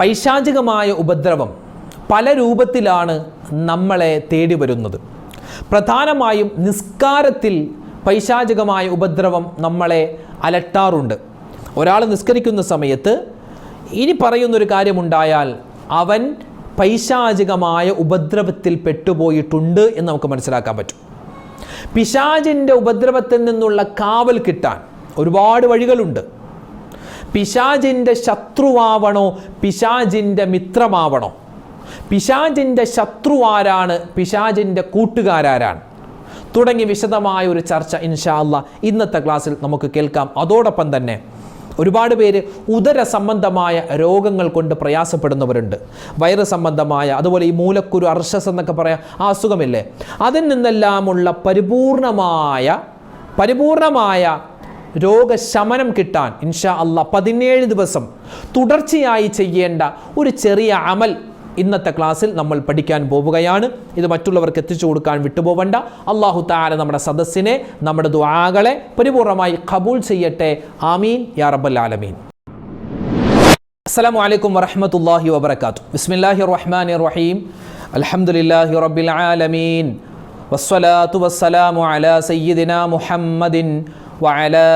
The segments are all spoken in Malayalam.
പൈശാചികമായ ഉപദ്രവം പല രൂപത്തിലാണ് നമ്മളെ തേടി വരുന്നത്. പ്രധാനമായും നിസ്കാരത്തിൽ പൈശാചികമായ ഉപദ്രവം നമ്മളെ അലട്ടാറുണ്ട്. ഒരാൾ നിസ്കരിക്കുന്ന സമയത്ത് ഇനി പറയുന്നൊരു കാര്യമുണ്ടായാൽ അവൻ പൈശാചികമായ ഉപദ്രവത്തിൽ പെട്ടുപോയിട്ടുണ്ട് എന്ന് നമുക്ക് മനസ്സിലാക്കാൻ പറ്റും. പിശാചിന്റെ ഉപദ്രവത്തിൽ നിന്നുള്ള കാവൽ കിട്ടാൻ ഒരുപാട് വഴികളുണ്ട്. പിശാചിന്റെ ശത്രുവാവണോ? പിശാചിന്റെ മിത്രമാവണോ? പിശാചിന്റെ ശത്രു ആരാണ് പിശാചിന്റെ കൂട്ടുകാരാരാണ്. തുടങ്ങി വിശദമായ ഒരു ചർച്ച ഇൻഷാ അല്ലാ ഇന്നത്തെ ക്ലാസ്സിൽ നമുക്ക് കേൾക്കാം. അതോടൊപ്പം തന്നെ ഒരുപാട് പേര് ഉദര സംബന്ധമായ രോഗങ്ങൾ കൊണ്ട് പ്രയാസപ്പെടുന്നവരുണ്ട്. വയറ് സംബന്ധമായ അതുപോലെ ഈ മൂലക്കുരു അർഷസ് എന്നൊക്കെ പറയാം ആ അസുഖമില്ലേ? അതിൽ നിന്നെല്ലാമുള്ള പരിപൂർണമായ പരിപൂർണമായ രോഗശമനം കിട്ടാൻ ഇൻഷാ അല്ല പതിനേഴ് ദിവസം തുടർച്ചയായി ചെയ്യേണ്ട ഒരു ചെറിയ അമൽ ഇന്നത്തെ ക്ലാസ്സിൽ നമ്മൾ പഠിക്കാൻ പോവുകയാണ്. ഇത് മറ്റുള്ളവർക്ക് എത്തിച്ചു കൊടുക്കാൻ വിട്ടുപോവണ്ട. അള്ളാഹു താല നമ്മുടെ സദസ്സിനെ നമ്മുടെ ദ്വാകളെ പരിപൂർണമായി ഖബൂൽ ചെയ്യട്ടെ. ആമീൻ. യാ റബ്ബൽ ആലമീൻ. അസ്സലാമു അലൈക്കും വറഹ്മത്തുള്ളാഹി വബറകാത്തു ബിസ്മില്ലാഹിർ റഹ്മാനിർ റഹീം അലഹമുല്ലാഹി റബ്ബിൽ ആലമീൻ. വസ്സലാത്തു വസ്സലാമു അലാ സയ്യിദിനാ മുഹമ്മദിൻ വഅലാ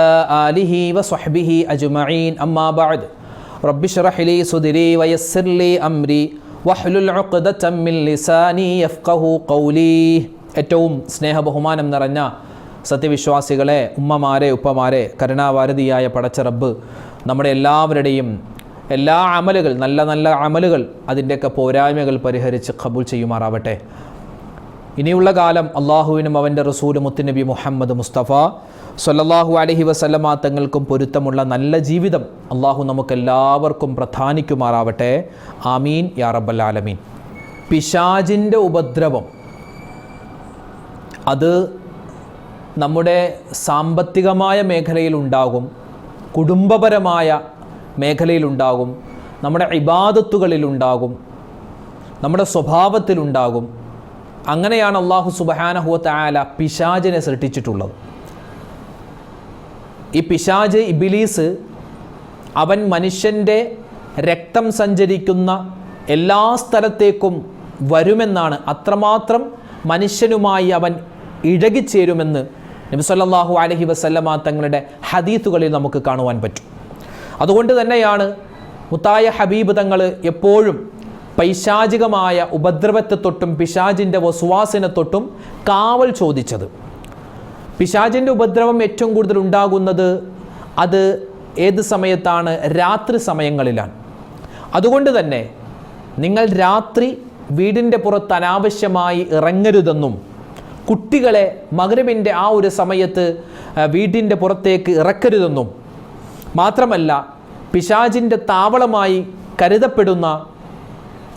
ആലിഹി വസ്വഹ്ബിഹി അജ്മഈൻ അമ്മാ ബഅദ് റബ്ബി اشرح لي صدري ويسر لي أمري വഹ്ലുൽ ഉഖ്ദതം മിൻ ലിസാനി യഫ്ഖഹു ഖൗലി ഏറ്റവും സ്നേഹബഹുമാനം നിറഞ്ഞ സത്യവിശ്വാസികളെ ഉമ്മമാരെ ഉപ്പമാരെ കരുണാവാരതിയായ പടച്ച റബ്ബ് നമ്മുടെ എല്ലാവരുടെയും എല്ലാ അമലുകൾ നല്ല നല്ല അമലുകൾ അതിന്റെയൊക്കെ പോരായ്മകൾ പരിഹരിച്ച് ഖബൂൽ ചെയ്യുമാറാവട്ടെ. ഇനിയുള്ള കാലം അള്ളാഹുവിനും അവന്റെ റസൂലും മുത്തുനബി മുഹമ്മദ് മുസ്തഫ സൊല്ലാഹു അലഹി വസല്ലമ തങ്ങൾക്കും പൊരുത്തമുള്ള നല്ല ജീവിതം അള്ളാഹു നമുക്കെല്ലാവർക്കും പ്രധാനിക്കുമാറാവട്ടെ. ആമീൻ. യാ റബ്ബൽ ആലമീൻ. പിശാജിന്റെ ഉപദ്രവം അത് നമ്മുടെ സാമ്പത്തികമായ മേഖലയിലുണ്ടാകും കുടുംബപരമായ മേഖലയിലുണ്ടാകും നമ്മുടെ ഇബാദത്തുകളിലുണ്ടാകും നമ്മുടെ സ്വഭാവത്തിലുണ്ടാകും അങ്ങനെയാണ് അള്ളാഹു സുബഹാനഹുവത്ത ആല പിശാജിനെ സൃഷ്ടിച്ചിട്ടുള്ളത്. ഈ പിശാജ് ഇബിലീസ് അവൻ മനുഷ്യന്റെ രക്തം സഞ്ചരിക്കുന്ന എല്ലാ സ്ഥലത്തേക്കും വരുമെന്നാണ്. അത്രമാത്രം മനുഷ്യനുമായി അവൻ ഇഴകിച്ചേരുമെന്ന് നബി സല്ലല്ലാഹു അലൈഹി വസല്ലമ തങ്ങളുടെ ഹദീത്തുകളിൽ നമുക്ക് കാണുവാൻ പറ്റും. അതുകൊണ്ട് തന്നെയാണ് മുത്തായ ഹബീബ് തങ്ങൾ എപ്പോഴും പൈശാചികമായ ഉപദ്രവത്തെ തൊട്ടും പിശാജിന്റെ വസുവാസിനെ തൊട്ടും കാവൽ ചോദിച്ചത്. പിശാജിന്റെ ഉപദ്രവം ഏറ്റവും കൂടുതൽ ഉണ്ടാകുന്നത് അത് ഏത് സമയത്താണ്? രാത്രി സമയങ്ങളിലാണ്. അതുകൊണ്ട് തന്നെ നിങ്ങൾ രാത്രി വീടിന്റെ പുറത്ത് അനാവശ്യമായി ഇറങ്ങരുതെന്നും കുട്ടികളെ മകരവിന്റെ ആ ഒരു സമയത്ത് വീടിന്റെ പുറത്തേക്ക് ഇറക്കരുതെന്നും മാത്രമല്ല പിശാജിന്റെ താവളമായി കരുതപ്പെടുന്ന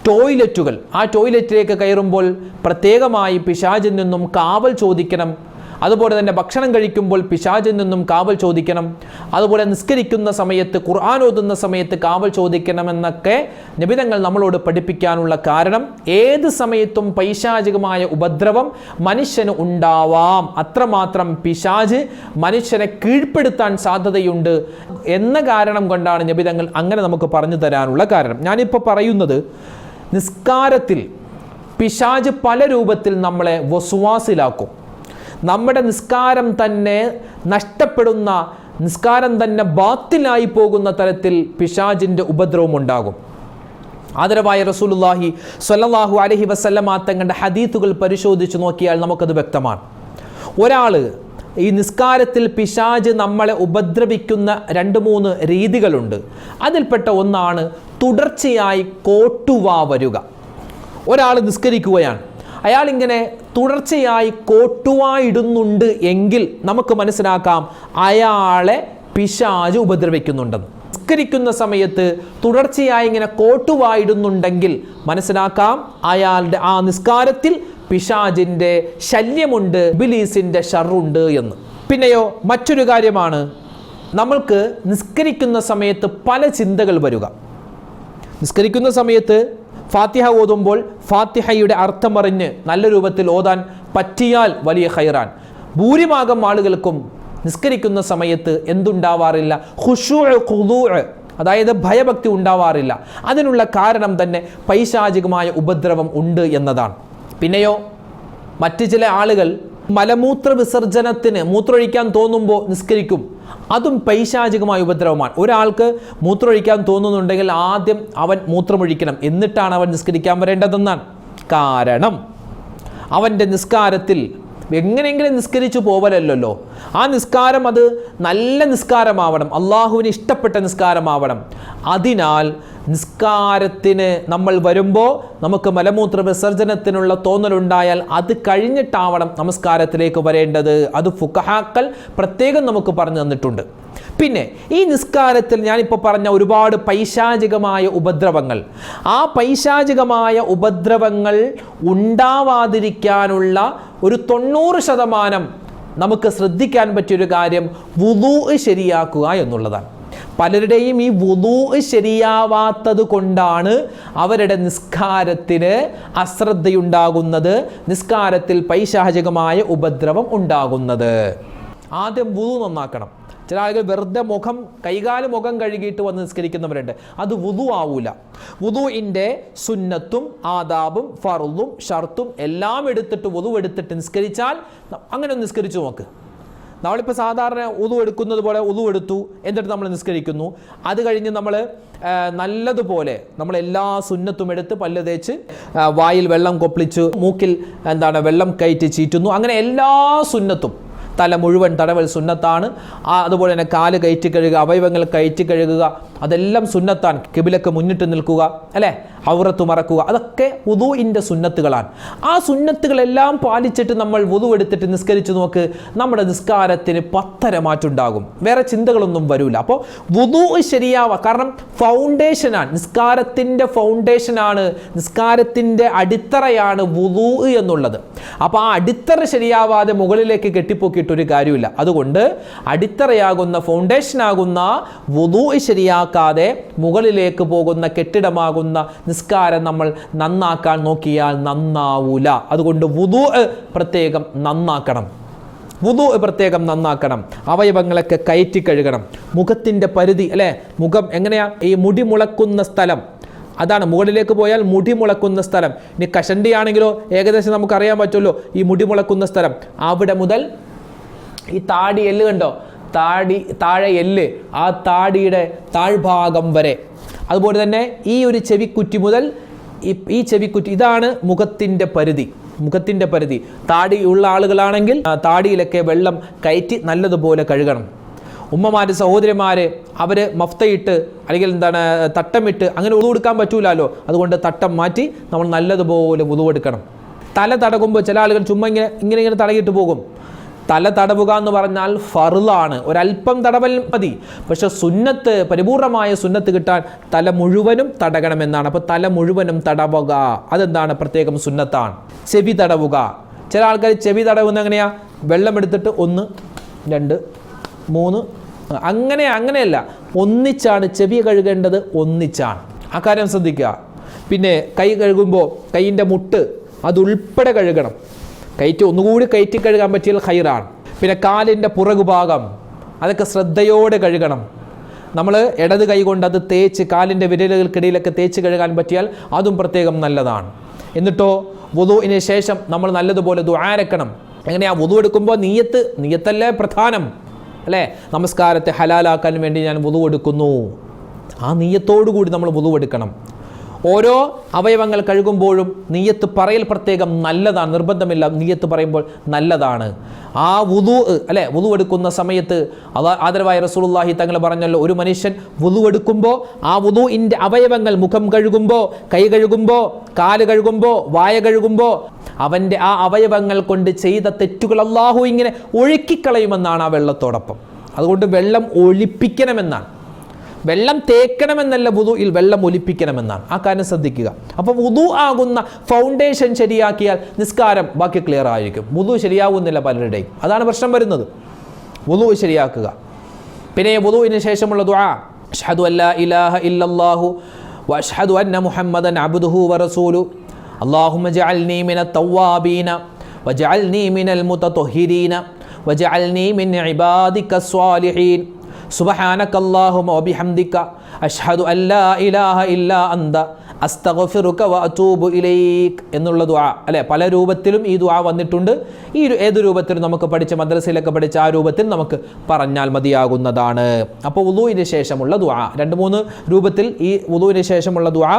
ടോയ്ലറ്റുകൾ. ആ ടോയ്ലറ്റിലേക്ക് കയറുമ്പോൾ പ്രത്യേകമായി പിശാചിൽ നിന്നും കാവൽ ചോദിക്കണം. അതുപോലെ തന്നെ ഭക്ഷണം കഴിക്കുമ്പോൾ പിശാചിൽ നിന്നും കാവൽ ചോദിക്കണം. അതുപോലെ നിസ്കരിക്കുന്ന സമയത്ത് ഖുർആൻ ഓതുന്ന സമയത്ത് കാവൽ ചോദിക്കണമെന്നൊക്കെ നിബിധങ്ങൾ നമ്മളോട് പഠിപ്പിക്കാനുള്ള കാരണം ഏത് സമയത്തും പൈശാചികമായ ഉപദ്രവം മനുഷ്യന് ഉണ്ടാവാം. അത്രമാത്രം പിശാജ് മനുഷ്യനെ കീഴ്പ്പെടുത്താൻ സാധ്യതയുണ്ട് എന്ന കാരണം കൊണ്ടാണ് നിബിധങ്ങൾ അങ്ങനെ നമുക്ക് പറഞ്ഞു തരാനുള്ള കാരണം. ഞാനിപ്പോൾ പറയുന്നത് നിസ്കാരത്തിൽ പിശാജ് പല രൂപത്തിൽ നമ്മളെ വസുവാസിലാക്കും. നമ്മുടെ നിസ്കാരം തന്നെ നഷ്ടപ്പെടുന്ന നിസ്കാരം തന്നെ ബാത്തിലായി പോകുന്ന തരത്തിൽ പിശാജിന്റെ ഉപദ്രവം ഉണ്ടാകും. ആദരവായ റസൂലുല്ലാഹി സ്വല്ലല്ലാഹു അലൈഹി വസല്ലമ തങ്ങളുടെ ഹദീത്തുകൾ പരിശോധിച്ച് നോക്കിയാൽ നമുക്കത് വ്യക്തമാണ്. ഒരാൾ ഈ നിസ്കാരത്തിൽ പിശാജ് നമ്മളെ ഉപദ്രവിക്കുന്ന രണ്ട് മൂന്ന് രീതികളുണ്ട്. അതിൽപ്പെട്ട ഒന്നാണ് തുടർച്ചയായി കോട്ടുവാ വരിക. ഒരാൾ നിസ്കരിക്കുകയാണ്. അയാൾ ഇങ്ങനെ തുടർച്ചയായി കോട്ടുവായിടുന്നുണ്ട് എങ്കിൽ നമുക്ക് മനസ്സിലാക്കാം അയാളെ പിശാജ് ഉപദ്രവിക്കുന്നുണ്ടെന്ന് നിസ്കരിക്കുന്ന സമയത്ത് തുടർച്ചയായി ഇങ്ങനെ കോട്ടുവായിടുന്നുണ്ടെങ്കിൽ മനസ്സിലാക്കാം അയാളുടെ ആ നിസ്കാരത്തിൽ പിശാജിന്റെ ശല്യമുണ്ട് ബിലീസിന്റെ ഷറുണ്ട് എന്ന്. പിന്നെയോ മറ്റൊരു കാര്യമാണ് നമ്മൾക്ക് നിസ്കരിക്കുന്ന സമയത്ത് പല ചിന്തകൾ വരിക. നിസ്കരിക്കുന്ന സമയത്ത് ഫാത്തിഹ ഓതുമ്പോൾ ഫാത്തിഹയുടെ അർത്ഥമറിഞ്ഞ് നല്ല രൂപത്തിൽ ഓതാൻ പറ്റിയാൽ വലിയ ഹൈറാൻ ഭൂരിഭാഗം ആളുകൾക്കും നിസ്കരിക്കുന്ന സമയത്ത് എന്തുണ്ടാവാറില്ല? ഹുഷു ഖുദൂ അതായത് ഭയഭക്തി ഉണ്ടാവാറില്ല. അതിനുള്ള കാരണം തന്നെ പൈശാചികമായ ഉപദ്രവം ഉണ്ട് എന്നതാണ്. പിന്നെയോ മറ്റു ചില ആളുകൾ മലമൂത്ര വിസർജനത്തിന് മൂത്രമൊഴിക്കാൻ തോന്നുമ്പോൾ നിസ്കരിക്കും. അതും പൈശാചികമായ ഉപദ്രവമാണ്. ഒരാൾക്ക് മൂത്രമൊഴിക്കാൻ തോന്നുന്നുണ്ടെങ്കിൽ ആദ്യം അവൻ മൂത്രമൊഴിക്കണം. എന്നിട്ടാണ് അവൻ നിസ്കരിക്കാൻ വരേണ്ടതെന്നാണ്. കാരണം അവന്റെ നിസ്കാരത്തിൽ എങ്ങനെയെങ്കിലും നിസ്കരിച്ചു പോവലല്ലോ ആ നിസ്കാരം അത് നല്ല നിസ്കാരമാവണം. അള്ളാഹുവിന് ഇഷ്ടപ്പെട്ട നിസ്കാരമാവണം. അതിനാൽ നിസ്കാരത്തിന് നമ്മൾ വരുമ്പോൾ നമുക്ക് മലമൂത്ര വിസർജനത്തിനുള്ള തോന്നലുണ്ടായാൽ അത് കഴിഞ്ഞിട്ടാവണം നമസ്കാരത്തിലേക്ക് വരേണ്ടത്. അത് ഫുക്കഹാക്കൽ പ്രത്യേകം നമുക്ക് പറഞ്ഞു തന്നിട്ടുണ്ട്. പിന്നെ ഈ നിസ്കാരത്തിൽ ഞാനിപ്പോൾ പറഞ്ഞ ഒരുപാട് പൈശാചികമായ ഉപദ്രവങ്ങൾ. ആ പൈശാചികമായ ഉപദ്രവങ്ങൾ ഉണ്ടാവാതിരിക്കാനുള്ള ഒരു തൊണ്ണൂറ് ശതമാനം നമുക്ക് ശ്രദ്ധിക്കാൻ പറ്റിയൊരു കാര്യം വുളൂ ശരിയാക്കുക എന്നുള്ളതാണ്. പലരുടെയും ഈ വുതു ശരിയാവാത്തത് കൊണ്ടാണ് അവരുടെ നിസ്കാരത്തിന് അശ്രദ്ധയുണ്ടാകുന്നത് നിസ്കാരത്തിൽ പൈശാചികമായ ഉപദ്രവം ഉണ്ടാകുന്നത്. ആദ്യം വുതു നന്നാക്കണം. ചില ആളുകൾ വെറുതെ മുഖം കൈകാൽ മുഖം കഴുകിയിട്ട് വന്ന് നിസ്കരിക്കുന്നവരുണ്ട്. അത് വുതു ആവൂല. വുതുവിന്റെ സുന്നത്തും ആദാബും ഫറുതും ഷർത്തും എല്ലാം എടുത്തിട്ട് വുതു എടുത്തിട്ട് നിസ്കരിച്ചാൽ അങ്ങനെ നിസ്കരിച്ചു നോക്ക്. നമ്മളിപ്പോൾ സാധാരണ ഉതു എടുക്കുന്നത് പോലെ ഉതു എടുത്തു എന്നിട്ട് നമ്മൾ നിസ്കരിക്കുന്നു. അത് കഴിഞ്ഞ് നമ്മൾ നല്ലതുപോലെ നമ്മൾ എല്ലാ സുന്നത്തും എടുത്ത് പല്ല് തേച്ച് വായിൽ വെള്ളം കൊപ്പിളിച്ച് മൂക്കിൽ എന്താണ് വെള്ളം കയറ്റി ചീറ്റുന്നു. അങ്ങനെ എല്ലാ സുന്നത്തും തല മുഴുവൻ തടവൽ സുന്നത്താണ്. അതുപോലെ തന്നെ കാൽ കയറ്റി കഴുകുക അവയവങ്ങൾ കയറ്റി കഴുകുക അതെല്ലാം സുന്നത്താണ്. കിബിലക്ക് മുന്നിട്ട് നിൽക്കുക അല്ലേ? ഔറത്ത് മറക്കുക. അതൊക്കെ വുതുവിന്റെ സുന്നത്തുകളാണ്. ആ സുന്നത്തുകളെല്ലാം പാലിച്ചിട്ട് നമ്മൾ വുതു എടുത്തിട്ട് നിസ്കരിച്ച് നോക്ക് നമ്മുടെ നിസ്കാരത്തിന് പത്തര മാറ്റുണ്ടാകും വേറെ ചിന്തകളൊന്നും വരില്ല അപ്പോൾ വുതു ശരിയാവുക കാരണം ഫൗണ്ടേഷനാണ് നിസ്കാരത്തിന്റെ ഫൗണ്ടേഷനാണ് നിസ്കാരത്തിന്റെ അടിത്തറയാണ് വുതു എന്നുള്ളത്. അപ്പോൾ ആ അടിത്തറ ശരിയാവാതെ മുകളിലേക്ക് കെട്ടിപ്പൊക്കിയിട്ടൊരു കാര്യമില്ല. അതുകൊണ്ട് അടിത്തറയാകുന്ന ഫൗണ്ടേഷനാകുന്ന വുതു ശരിയാക്കാതെ മുകളിലേക്ക് പോകുന്ന കെട്ടിടമാകുന്ന നിസ്കാരം നമ്മൾ നന്നാക്കാൻ നോക്കിയാൽ നന്നാവൂല. അതുകൊണ്ട് വുതു പ്രത്യേകം നന്നാക്കണം. വുതു പ്രത്യേകം നന്നാക്കണം. അവയവങ്ങളൊക്കെ കയറ്റി കഴുകണം. മുഖത്തിന്റെ പരിധി അല്ലേ? മുഖം എങ്ങനെയാ? ഈ മുടി മുളക്കുന്ന സ്ഥലം. അതാണ് മുകളിലേക്ക് പോയാൽ മുടി മുളക്കുന്ന സ്ഥലം. ഇനി കഷണ്ടിയാണെങ്കിലോ ഏകദേശം നമുക്കറിയാൻ പറ്റുമല്ലോ ഈ മുടി മുളക്കുന്ന സ്ഥലം. അവിടെ മുതൽ ഈ താടി എല്ല് കണ്ടോ? താടി താഴെ എല്ല് ആ താടിയുടെ താഴ്ഭാഗം വരെ. അതുപോലെ തന്നെ ഈ ഒരു ചെവിക്കുറ്റി മുതൽ ഈ ചെവിക്കുറ്റി ഇതാണ് മുഖത്തിന്റെ പരിധി മുഖത്തിന്റെ പരിധി. താടി ഉള്ള ആളുകളാണെങ്കിൽ താടിയിലൊക്കെ വെള്ളം കയറ്റി നല്ലതുപോലെ കഴുകണം. ഉമ്മമാർ സഹോദരിമാർ അവർ മഫ്തയിട്ട് അല്ലെങ്കിൽ എന്താണ് തട്ടമിട്ട് അങ്ങനെ ഉളു കൊടുക്കാൻ പറ്റൂലല്ലോ അതുകൊണ്ട് തട്ടം മാറ്റി നമ്മൾ നല്ലതുപോലെ ഉളുവെടുക്കണം തല തടകുമ്പോൾ ചില ആളുകൾ ചുമ്മാ ഇങ്ങനെ ഇങ്ങനെ ഇങ്ങനെ തടകിട്ട് പോകും. തല തടവുക എന്ന് പറഞ്ഞാൽ ഫറുളാണ്. ഒരല്പം തടവൽ മതി. പക്ഷെ സുന്നത്ത് പരിപൂർണമായ സുന്നത്ത് കിട്ടാൻ തല മുഴുവനും തടകണമെന്നാണ്. അപ്പോൾ തല മുഴുവനും തടവുക. അതെന്താണ് പ്രത്യേകം സുന്നത്താണ്? ചെവി തടവുക. ചില ആൾക്കാർ ചെവി തടവുന്ന എങ്ങനെയാ? വെള്ളം എടുത്തിട്ട് ഒന്ന് രണ്ട് മൂന്ന് അങ്ങനെ അങ്ങനെയല്ല. ഒന്നിച്ചാണ് ചെവി കഴുകേണ്ടത് ഒന്നിച്ചാണ്. ആ കാര്യം ശ്രദ്ധിക്കുക. പിന്നെ കൈ കഴുകുമ്പോൾ കൈയിന്റെ മുട്ട് അതുൾപ്പെടെ കഴുകണം. കയറ്റി ഒന്നുകൂടി കയറ്റി കഴുകാൻ പറ്റിയാൽ ഹൈറാണ് പിന്നെ കാലിന്റെ പുറകുഭാഗം അതൊക്കെ ശ്രദ്ധയോടെ കഴുകണം. നമ്മൾ ഇടത് കൈ കൊണ്ട് അത് തേച്ച് കാലിന്റെ വിരലുകൾക്കിടയിലൊക്കെ തേച്ച് കഴുകാൻ പറ്റിയാൽ അതും പ്രത്യേകം നല്ലതാണ്. എന്നിട്ടോ വുതുവിന് ശേഷം നമ്മൾ നല്ലതുപോലെ ദുആരക്കണം എങ്ങനെയാ വുതു എടുക്കുമ്പോൾ നീയത്ത് നീയത്തല്ലേ പ്രധാനം. അല്ലേ? നമസ്കാരത്തെ ഹലാലാക്കാൻ വേണ്ടി ഞാൻ വുതു എടുക്കുന്നു. ആ നീയത്തോടു കൂടി നമ്മൾ വുതു എടുക്കണം. ഓരോ അവയവങ്ങൾ കഴുകുമ്പോഴും നീയത്ത് പറയൽ പ്രത്യേകം നല്ലതാണ് നിർബന്ധമില്ല. നീയത്ത് പറയുമ്പോൾ നല്ലതാണ്. ആ വുതു അല്ലെ വുതു എടുക്കുന്ന സമയത്ത് ആദരവായ റസൂലുള്ളാഹി തങ്ങൾ പറഞ്ഞല്ലോ ഒരു മനുഷ്യൻ വുതു എടുക്കുമ്പോൾ ആ വുതുവിന്റെ അവയവങ്ങൾ മുഖം കഴുകുമ്പോൾ കൈ കഴുകുമ്പോൾ കാൽ കഴുകുമ്പോൾ വായ കഴുകുമ്പോൾ അവന്റെ ആ അവയവങ്ങൾ കൊണ്ട് ചെയ്ത തെറ്റുകൾ അള്ളാഹു ഇങ്ങനെ ഒഴുക്കിക്കളയുമെന്നാണ് ആ വെള്ളത്തോടൊപ്പം. അതുകൊണ്ട് വെള്ളം ഒഴിപ്പിക്കണമെന്നാണ്. വെള്ളം തേക്കണമെന്നല്ല വുതുയിൽ വെള്ളം ഒലിപ്പിക്കണമെന്നാണ്. ആ കാര്യം ശ്രദ്ധിക്കുക. അപ്പോൾ വുതു ആകുന്ന ഫൗണ്ടേഷൻ ശരിയാക്കിയാൽ നിസ്കാരം ബാക്കി ക്ലിയർ ആയിരിക്കും. വുതു ശരിയാകുന്നില്ല പലരുടെയും. അതാണ് പ്രശ്നം വരുന്നത്. വുതു ശരിയാക്കുക. പിന്നെ വുതുവിന് ശേഷമുള്ള ദുആ. അഷ്ഹദു അല്ലാ ഇലാഹ ഇല്ലല്ലാഹു അഷ്ഹദു അന്ന മുഹമ്മദൻ അബ്ദുഹു വറസൂലു അല്ലാഹുമ്മ ജഅൽനീ മിന തവ്വാബീന വജഅൽനീ മിനൽ മുതതഹിരീന വജഅൽനീ മിൻ ഇബാദിക സ്വാലിഹീൻ. സുബഹാനക്കല്ലാഹുമ വബിഹംദിക. അഷ്ഹദു അല്ലാ ഇലാഹ ഇല്ലാ അന്ത. അസ്തഗ്ഫിറുക വ അതൂബു എന്നുള്ള ദുആ. അല്ലെ? പല രൂപത്തിലും ഈ ദുആ വന്നിട്ടുണ്ട്. ഈ ഏത് രൂപത്തിലും നമുക്ക് പഠിച്ച മദ്രസയിലൊക്കെ പഠിച്ച ആ രൂപത്തിൽ നമുക്ക് പറഞ്ഞാൽ മതിയാകുന്നതാണ്. അപ്പോൾ ഉദുവിന് ശേഷമുള്ള ദുആ. രണ്ട് മൂന്ന് രൂപത്തിൽ ഈ ഉദുവിന് ശേഷമുള്ള ദുആ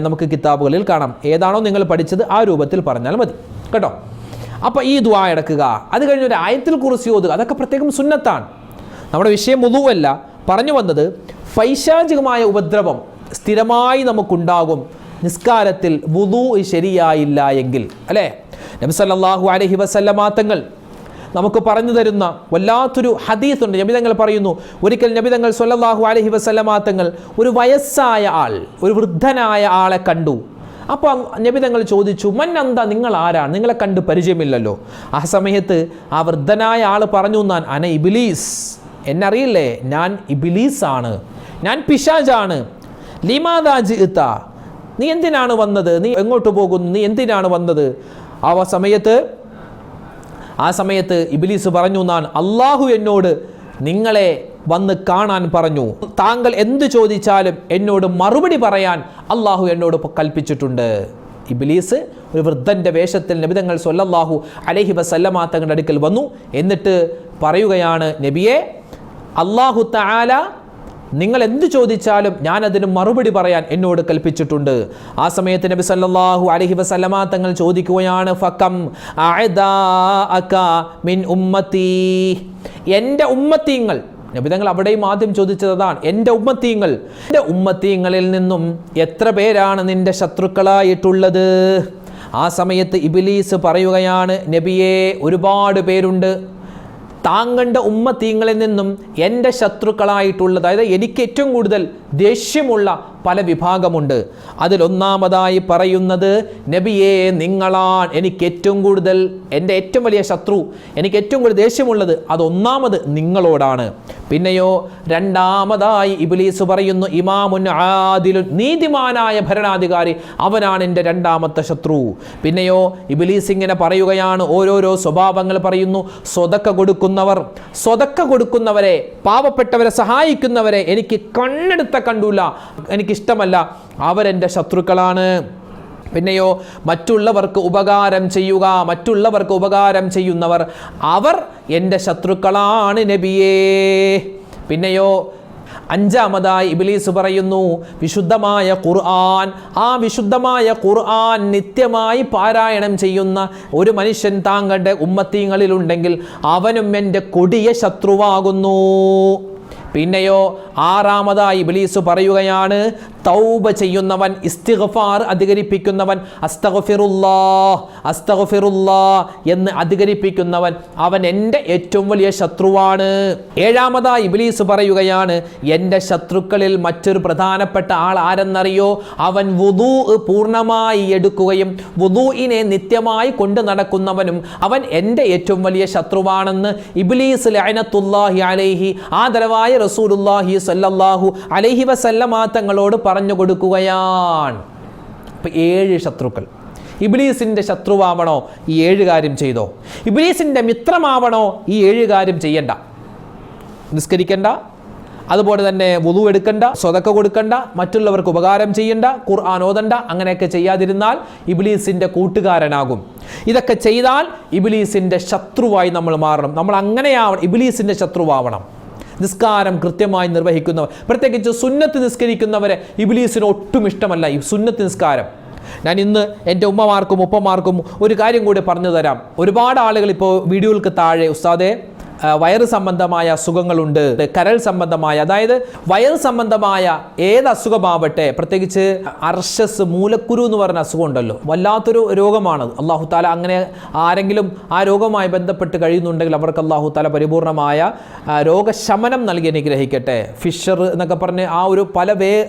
നമുക്ക് കിതാബുകളിൽ കാണാം. ഏതാണോ നിങ്ങൾ പഠിച്ചത് ആ രൂപത്തിൽ പറഞ്ഞാൽ മതി. കേട്ടോ? അപ്പോൾ ഈ ദുആ എടുക്കുക. അത് കഴിഞ്ഞ് ഒരു ആയത്തിൽ കുറിച്ച് ഓതുക. അതൊക്കെ പ്രത്യേകം സുന്നത്താണ്. നമ്മുടെ വിഷയം മുതുവല്ല. പറഞ്ഞു വന്നത് പൈശാചികമായ ഉപദ്രവം സ്ഥിരമായി നമുക്കുണ്ടാകും. നിസ്കാരത്തിൽ വുതു ശരിയായില്ല എങ്കിൽ. അല്ലേ? നബി അലഹി അലൈഹി വസല്ലമ തങ്ങൾ നമുക്ക് പറഞ്ഞു തരുന്ന വല്ലാത്തൊരു ഹദീസുണ്ട്. നബി തങ്ങൾ പറയുന്നു ഒരിക്കൽ നബിതങ്ങൾ തങ്ങൾ അലഹി അലൈഹി വസല്ലമ തങ്ങൾ ഒരു വയസ്സായ ആൾ ഒരു വൃദ്ധനായ ആളെ കണ്ടു. അപ്പോൾ നബി തങ്ങൾ ചോദിച്ചു മൻ എന്താ നിങ്ങൾ ആരാണ്? നിങ്ങളെ കണ്ട് പരിചയമില്ലല്ലോ. ആ സമയത്ത് ആ വൃദ്ധനായ ആൾ പറഞ്ഞു ഞാൻ അന ഇബിലീസ്. എന്നറിയില്ലേ? ഞാൻ ഇബിലീസാണ്. ഞാൻ പിശാജാണ്. ലിമാദാജ് ഇത്ത. നീ എന്തിനാണ് വന്നത്? നീ എങ്ങോട്ട് പോകുന്നു? നീ എന്തിനാണ് വന്നത്? ആ സമയത്ത് ആ സമയത്ത് ഇബിലീസ് പറഞ്ഞു നാൻ അള്ളാഹു എന്നോട് നിങ്ങളെ വന്ന് കാണാൻ പറഞ്ഞു. താങ്കൾ എന്ത് ചോദിച്ചാലും എന്നോട് മറുപടി പറയാൻ അള്ളാഹു എന്നോട് കൽപ്പിച്ചിട്ടുണ്ട്. ഇബിലീസ് ഒരു വൃദ്ധന്റെ വേഷത്തിൽ നബിതങ്ങൾ സൊല്ലാഹു അലഹി വസല്ലമാ തങ്ങളുടെ അടുക്കൽ വന്നു. എന്നിട്ട് പറയുകയാണ് നബിയെ അള്ളാഹു താല നിങ്ങൾ എന്ത് ചോദിച്ചാലും ഞാൻ അതിന് മറുപടി പറയാൻ എന്നോട് കൽപ്പിച്ചിട്ടുണ്ട്. ആ സമയത്ത് നബി സല്ലല്ലാഹു അലൈഹി വസല്ലമ തങ്ങൾ ചോദിക്കുകയാണ് ഫക്കം മിൻ ഉമ്മത്തി? എന്റെ ഉമ്മത്തീങ്ങൾ നബി തങ്ങൾ അവിടെയും ആദ്യം ചോദിച്ചതാണ് എന്റെ ഉമ്മത്തീങ്ങൾ എന്റെ ഉമ്മത്തീങ്ങളിൽ നിന്നും എത്ര പേരാണ് നിന്റെ ശത്രുക്കളായിട്ടുള്ളത്? ആ സമയത്ത് ഇബിലീസ് പറയുകയാണ് നബിയെ ഒരുപാട് പേരുണ്ട്. താങ്കളുടെ ഉമ്മത്തീങ്ങളിൽ നിന്നും എന്റെ ശത്രുക്കളായിട്ടുള്ള അതായത് എനിക്ക് ഏറ്റവും കൂടുതൽ ദേഷ്യമുള്ള പല വിഭാഗമുണ്ട്. അതിലൊന്നാമതായി പറയുന്നത് നബിയെ നിങ്ങളാണ് എനിക്ക് ഏറ്റവും കൂടുതൽ എന്റെ ഏറ്റവും വലിയ ശത്രു എനിക്ക് ഏറ്റവും കൂടുതൽ ദേഷ്യമുള്ളത്. അതൊന്നാമത് നിങ്ങളോടാണ്. പിന്നെയോ രണ്ടാമതായി ഇബിലീസ് പറയുന്നു ഇമാമുൻ ആദിലു നീതിമാനായ ഭരണാധികാരി അവനാണ് എന്റെ രണ്ടാമത്തെ ശത്രു. പിന്നെയോ ഇബിലീസ് ഇങ്ങനെ പറയുകയാണ് ഓരോരോ സ്വഭാവങ്ങൾ പറയുന്നു സ്വതക്ക കൊടുക്കുന്നവർ സ്വതക്ക കൊടുക്കുന്നവരെ പാവപ്പെട്ടവരെ സഹായിക്കുന്നവരെ എനിക്ക് കണ്ണെടുത്ത കണ്ടൂല എനിക്കിഷ്ടമല്ല അവരെന്റെ ശത്രുക്കളാണ്. പിന്നെയോ മറ്റുള്ളവർക്ക് ഉപകാരം ചെയ്യുക മറ്റുള്ളവർക്ക് ഉപകാരം ചെയ്യുന്നവർ അവർ എന്റെ ശത്രുക്കളാണ് നബിയേ. പിന്നെയോ അഞ്ചാമതായി ഇബിലീസ് പറയുന്നു വിശുദ്ധമായ ഖുർആൻ ആ വിശുദ്ധമായ ഖുർആൻ നിത്യമായി പാരായണം ചെയ്യുന്ന ഒരു മനുഷ്യൻ താങ്കളുടെ ഉമ്മത്തീങ്ങളിലുണ്ടെങ്കിൽ അവനും എന്റെ കൊടിയ ശത്രുവാകുന്നു. പിന്നെയോ ആറാമതായി ഇബ്ലീസ് പറയുകയാണ് തൗബ ചെയ്യുന്നവൻ ഇസ്തിഗ്ഫാർ അധികരിപ്പിക്കുന്നവൻ അസ്തഗ്ഫിറുല്ലാ അസ്തഗ്ഫിറുല്ലാ എന്ന് അധികരിപ്പിക്കുന്നവൻ അവൻ എന്റെ ഏറ്റവും വലിയ ശത്രുവാണ്. ഏഴാമതായി ഇബ്ലീസ് പറയുകയാണ് എന്റെ ശത്രുക്കളിൽ മറ്റൊരു പ്രധാനപ്പെട്ട ആൾ ആരെന്നറിയോ? അവൻ വുദൂ പൂർണമായി എടുക്കുകയും വുദൂഇനെ നിത്യമായി കൊണ്ടു നടക്കുന്നവനും അവൻ എന്റെ ഏറ്റവും വലിയ ശത്രുവാണെന്ന് ഇബ്ലീസ് ലഅനത്തുല്ലാഹി അലൈഹി ആദരവായ റസൂലുല്ലാഹി സല്ലല്ലാഹു അലൈഹി വസല്ലമ തങ്ങളോട് പറഞ്ഞു കൊടുക്കുകയാണ്. അപ്പം ഏഴ് ശത്രുക്കൾ. ഇബ്ലീസിന്റെ ശത്രുവാവണോ? ഈ ഏഴ് കാര്യം ചെയ്തോ. ഇബ്ലീസിന്റെ മിത്രമാവണോ? ഈ ഏഴ് കാര്യം ചെയ്യണ്ട. നിസ്കരിക്കണ്ട. അതുപോലെ തന്നെ വുളു എടുക്കണ്ട സ്വതക്ക കൊടുക്കണ്ട മറ്റുള്ളവർക്ക് ഉപകാരം ചെയ്യണ്ട ഖുർആൻ ഓതണ്ട അങ്ങനെയൊക്കെ ചെയ്യാതിരുന്നാൽ ഇബിലീസിന്റെ കൂട്ടുകാരനാകും. ഇതൊക്കെ ചെയ്താൽ ഇബിലീസിന്റെ ശത്രുവായി നമ്മൾ മാറണം. നമ്മൾ അങ്ങനെയാവണം. ഇബിലീസിന്റെ ശത്രുവാവണം. നിസ്കാരം കൃത്യമായി നിർവഹിക്കുന്നവർ. പ്രത്യേകിച്ച് സുന്നത്ത് നിസ്കരിക്കുന്നവരെ ഇബിലീസിന് ഒട്ടും ഇഷ്ടമല്ല ഈ സുന്നത്ത് നിസ്കാരം. ഞാൻ ഇന്ന് എന്റെ ഉമ്മമാർക്കും ഉപ്പമാർക്കും ഒരു കാര്യം കൂടി പറഞ്ഞു തരാം. ഒരുപാട് ആളുകൾ ഇപ്പോൾ വീഡിയോകൾക്ക് താഴെ ഉസ്താദെ വയറ് സംബന്ധമായ അസുഖങ്ങളുണ്ട് കരൾ സംബന്ധമായ അതായത് വയറ് സംബന്ധമായ ഏത് അസുഖമാവട്ടെ പ്രത്യേകിച്ച് അർഷസ് മൂലക്കുരു എന്ന് പറഞ്ഞ അസുഖം ഉണ്ടല്ലോ വല്ലാത്തൊരു രോഗമാണ്. അള്ളാഹു താല അങ്ങനെ ആരെങ്കിലും ആ രോഗവുമായി ബന്ധപ്പെട്ട് കഴിയുന്നുണ്ടെങ്കിൽ അവർക്ക് അള്ളാഹു താല പരിപൂർണമായ രോഗശമനം നൽകി അനുഗ്രഹിക്കട്ടെ. ഫിഷർ എന്നൊക്കെ പറഞ്ഞ് ആ ഒരു പല വേ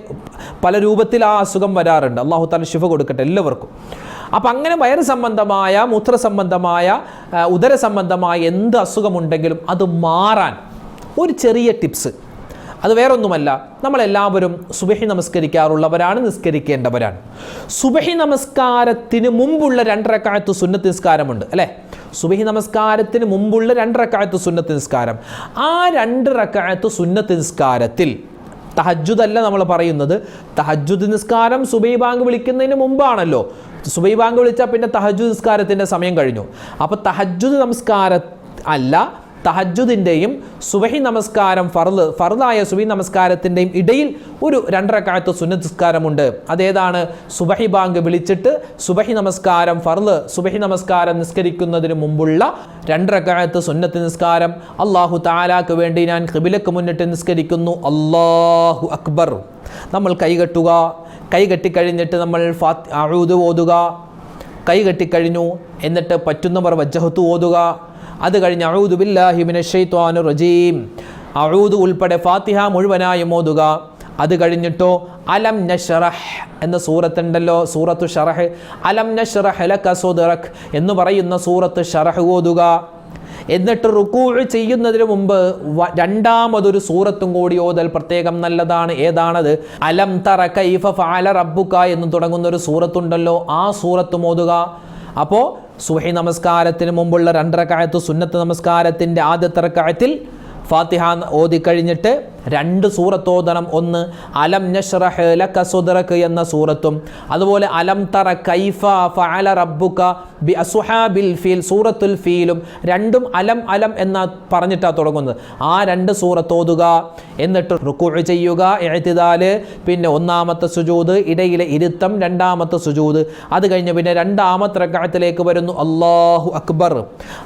പല രൂപത്തിൽ ആ അസുഖം വരാറുണ്ട്. അള്ളാഹു താല ശിഫ കൊടുക്കട്ടെ എല്ലാവർക്കും. അപ്പം അങ്ങനെ വയറ് സംബന്ധമായ മൂത്ര സംബന്ധമായ ഉദര സംബന്ധമായ എന്ത് അസുഖമുണ്ടെങ്കിലും അത് മാറാൻ ഒരു ചെറിയ ടിപ്സ്. അത് വേറൊന്നുമല്ല നമ്മളെല്ലാവരും സുബഹി നമസ്കരിക്കാറുള്ളവരാണ് നിസ്കരിക്കേണ്ടവരാണ്. സുബഹി നമസ്കാരത്തിന് മുമ്പുള്ള രണ്ടരക്കാലത്ത് സുന്നത്ത് നിസ്കാരമുണ്ട് അല്ലേ? സുബഹി നമസ്കാരത്തിന് മുമ്പുള്ള രണ്ടരക്കാലത്ത് സുന്നത്ത് നിസ്കാരം. ആ രണ്ട് റക്കാലത്ത് സുന്നത്ത് നിസ്കാരത്തിൽ തഹജുദല്ല നമ്മൾ പറയുന്നത്. തഹജ്ജുദ് നിസ്കാരം സുബൈ ബാങ്ക് വിളിക്കുന്നതിന് മുമ്പാണല്ലോ. സുബൈ ബാങ്ക് വിളിച്ചാൽ പിന്നെ തഹജുദ് നിസ്കാരത്തിന്റെ സമയം കഴിഞ്ഞു. അപ്പോൾ തഹജ്ജുദ് നമസ്കാര അല്ല തഹജുദിന്റെയും സുബഹി നമസ്കാരം ഫർദ് ഫർദായ സുബഹി നമസ്കാരത്തിന്റെയും ഇടയിൽ ഒരു രണ്ടരക്കാലത്ത് സുന്നത്ത് നിസ്കാരമുണ്ട് അതേതാണ് സുബഹി ബാങ്ക് വിളിച്ചിട്ട് സുബഹി നമസ്കാരം ഫർദ് സുബഹി നമസ്കാരം നിസ്കരിക്കുന്നതിന് മുമ്പുള്ള രണ്ടരക്കാലത്ത് സുന്നത്ത് നിസ്കാരം. അള്ളാഹു താലാക്ക് വേണ്ടി ഞാൻ കിബിലക്ക് മുന്നിട്ട് നിസ്കരിക്കുന്നു. അള്ളാഹു അക്ബർ. നമ്മൾ കൈകെട്ടുക കൈകെട്ടിക്കഴിഞ്ഞിട്ട് നമ്മൾ ഫാത്ത് അഴുതു ഓതുക കൈ കെട്ടിക്കഴിഞ്ഞു എന്നിട്ട് പറ്റുന്നവർ വജ്ജഹത്ത് ഓതുക. അത് കഴിഞ്ഞ് അഴൂദ് ബില്ലാഹിമിന ഷെയ്ത്വാനു റജീം. അഴൂദ് ഉൾപ്പെടെ ഫാത്തിഹ മുഴുവനായും ഓതുക. അത് കഴിഞ്ഞിട്ടോ അലം നഷറഹ് എന്ന സൂറത്തുണ്ടല്ലോ സൂറത്തു ഷറഹ്. അലം നഷറഹ് ലക സുദ്റക് എന്ന് പറയുന്ന സൂറത്ത് ഷറഹ് ഓതുക. എന്നിട്ട് റുക്കൂ ചെയ്യുന്നതിന് മുമ്പ് രണ്ടാമതൊരു സൂറത്തും കൂടി ഓതൽ പ്രത്യേകം നല്ലതാണ്. ഏതാണത്? അലം തറ കൈഫ ഫഅല റബ്ബുക എന്ന് തുടങ്ങുന്ന ഒരു സൂറത്തുണ്ടല്ലോ. ആ സൂറത്തും ഓതുക. അപ്പോൾ സുഹി നമസ്കാരത്തിന് മുമ്പുള്ള രണ്ടരക്കായത്ത് സുന്നത്ത് നമസ്കാരത്തിന്റെ ആദ്യത്തെ റക്കായത്തിൽ ഫാത്തിഹ ഓതി കഴിഞ്ഞിട്ട് രണ്ട് സൂറത്തോതണം ഒന്ന് അലം നഷ്റഹ് ലക എന്ന സൂറത്തും അതുപോലെ അലം തറ കൈഫ ഫഅല റബ്ബുക ബി അസുഹാബിൽ ഫീൽ സൂറത്തുൽ ഫീലും രണ്ടും അലം അലം എന്ന പറഞ്ഞിട്ടാണ് തുടങ്ങുന്നത്. ആ രണ്ട് സൂറത്തോതുക എന്നിട്ട് റുക്കു ചെയ്യുക എഴുത്തിതാൽ പിന്നെ ഒന്നാമത്തെ സുജൂത് ഇടയിലെ ഇരുത്തം രണ്ടാമത്തെ സുജൂത് അത് കഴിഞ്ഞ് പിന്നെ രണ്ടാമത്തെ റക്കായത്തിലേക്ക് വരുന്നു അള്ളാഹു അക്ബർ.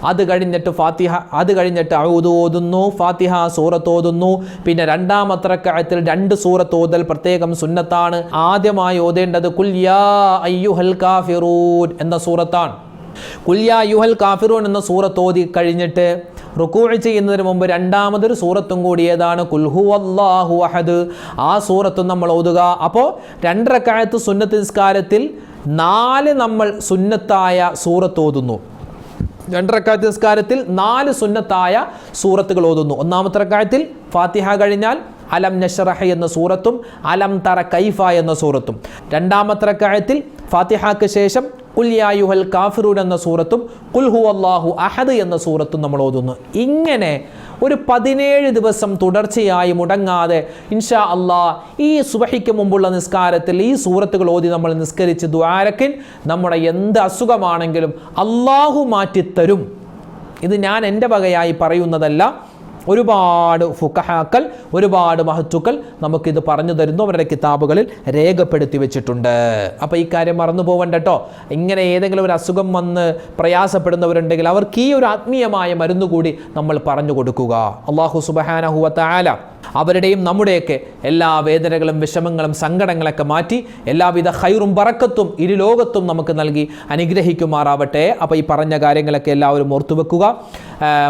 അത് കഴിഞ്ഞിട്ട് ഫാത്തിഹ അത് കഴിഞ്ഞിട്ട് അഊദ് ഓതുന്നു ഫാത്തിഹ സൂറത്ത് ഓതുന്നു പിന്നെ രണ്ടാമത്തെ റക്കായത്തിൽ രണ്ട് സൂറത്ത് ഓതൽ പ്രത്യേകം സുന്നത്താണ്. ആദ്യമായി ഓതേണ്ടത് കുല്യാ അയ്യുഹൽ കാഫിറൂൻ എന്ന സൂറത്താണ്. കുല്യാ യുഹൽ കാഫിറൂൻ എന്ന സൂറത്ത് ഓതി കഴിഞ്ഞിട്ട് റുക്കൂ ചെയ്യുന്നതിന് മുമ്പ് രണ്ടാമതൊരു സൂറത്തും കൂടി ഏതാണ്? കുൽഹു അള്ളാഹു അഹദ്. ആ സൂറത്തും നമ്മൾ ഓതുക. അപ്പോൾ രണ്ടരക്കാലത്ത് സുന്നത്ത് നിസ്കാരത്തിൽ നാല് നമ്മൾ സുന്നത്തായ സൂറത്ത് ഓതുന്നു. രണ്ടരക്കാലത്ത് നിസ്കാരത്തിൽ നാല് സുന്നത്തായ സൂറത്തുകൾ ഓതുന്നു. ഒന്നാമത്തെ റക്കായത്തിൽ ഫാത്തിഹ കഴിഞ്ഞാൽ അലം നഷറഹ എന്ന സൂറത്തും അലം തറ കൈഫ എന്ന സൂറത്തും. രണ്ടാമത്തെ റക്കായത്തിൽ ഫാത്തിഹക്ക് ശേഷം കുല്യായുഹൽ കാഫിറൂൻ എന്ന സൂറത്തും കുൽഹു അള്ളാഹു അഹദ് എന്ന സൂറത്തും നമ്മൾ ഓതുന്നു. ഇങ്ങനെ ഒരു പതിനേഴ് ദിവസം തുടർച്ചയായി മുടങ്ങാതെ ഇൻഷാ അള്ളാ ഈ സുബഹിക്ക് മുമ്പുള്ള നിസ്കാരത്തിൽ ഈ സൂറത്തുകൾ ഓതി നമ്മൾ നിസ്കരിച്ച് ദ്വാരക്കിൻ നമ്മുടെ എന്ത് അസുഖമാണെങ്കിലും അള്ളാഹു മാറ്റിത്തരും. ഇത് ഞാൻ എന്റെ വകയായി പറയുന്നതല്ല ഒരുപാട് ഫുക്കഹാക്കൾ ഒരുപാട് മഹത്തുക്കൾ നമുക്കിത് പറഞ്ഞു തരുന്നു. അവരുടെ കിതാബുകളിൽ രേഖപ്പെടുത്തി വെച്ചിട്ടുണ്ട്. അപ്പോൾ ഈ കാര്യം മറന്നു പോകണ്ട കേട്ടോ ഇങ്ങനെ ഏതെങ്കിലും ഒരു അസുഖം വന്ന് പ്രയാസപ്പെടുന്നവരുണ്ടെങ്കിൽ അവർക്ക് ഈ ഒരു ആത്മീയമായ മരുന്ന് കൂടി നമ്മൾ പറഞ്ഞു കൊടുക്കുക. അള്ളാഹു സുബഹാനഹുവത്തായാല അവരുടെയും നമ്മുടെയൊക്കെ എല്ലാ വേദനകളും വിഷമങ്ങളും സങ്കടങ്ങളൊക്കെ മാറ്റി എല്ലാവിധ ഹൈറും പറക്കത്തും ഇരു ലോകത്തും നമുക്ക് നൽകി അനുഗ്രഹിക്കുമാറാവട്ടെ. അപ്പോൾ ഈ പറഞ്ഞ കാര്യങ്ങളൊക്കെ എല്ലാവരും ഓർത്തുവെക്കുക.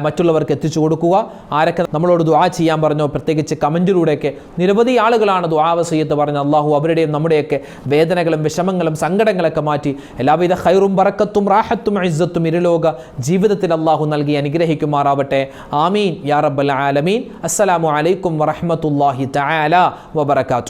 മറ്റുള്ളവർക്ക് എത്തിച്ചു കൊടുക്കുക. ആരൊക്കെ നമ്മളോട് ദുആ ചെയ്യാൻ പറഞ്ഞോ പ്രത്യേകിച്ച് കമന്റിലൂടെയൊക്കെ നിരവധി ആളുകളാണ് ദുആ വസീയത്ത് പറഞ്ഞ അള്ളാഹു അവരുടെയും നമ്മുടെയൊക്കെ വേദനകളും വിഷമങ്ങളും സങ്കടങ്ങളൊക്കെ മാറ്റി. എല്ലാവിധ ഹൈറും ബറക്കത്തും റാഹത്തും ഇസ്സത്തും ഇരുലോക ജീവിതത്തിൽ അള്ളാഹു നൽകി അനുഗ്രഹിക്കുമാറാവട്ടെ. ആമീൻ. യാ റബ്ബൽ ആലമീൻ. അസ്സലാമു അലൈക്കും വറഹ്മത്തുള്ളാഹി തആല വബറകാതുഹു.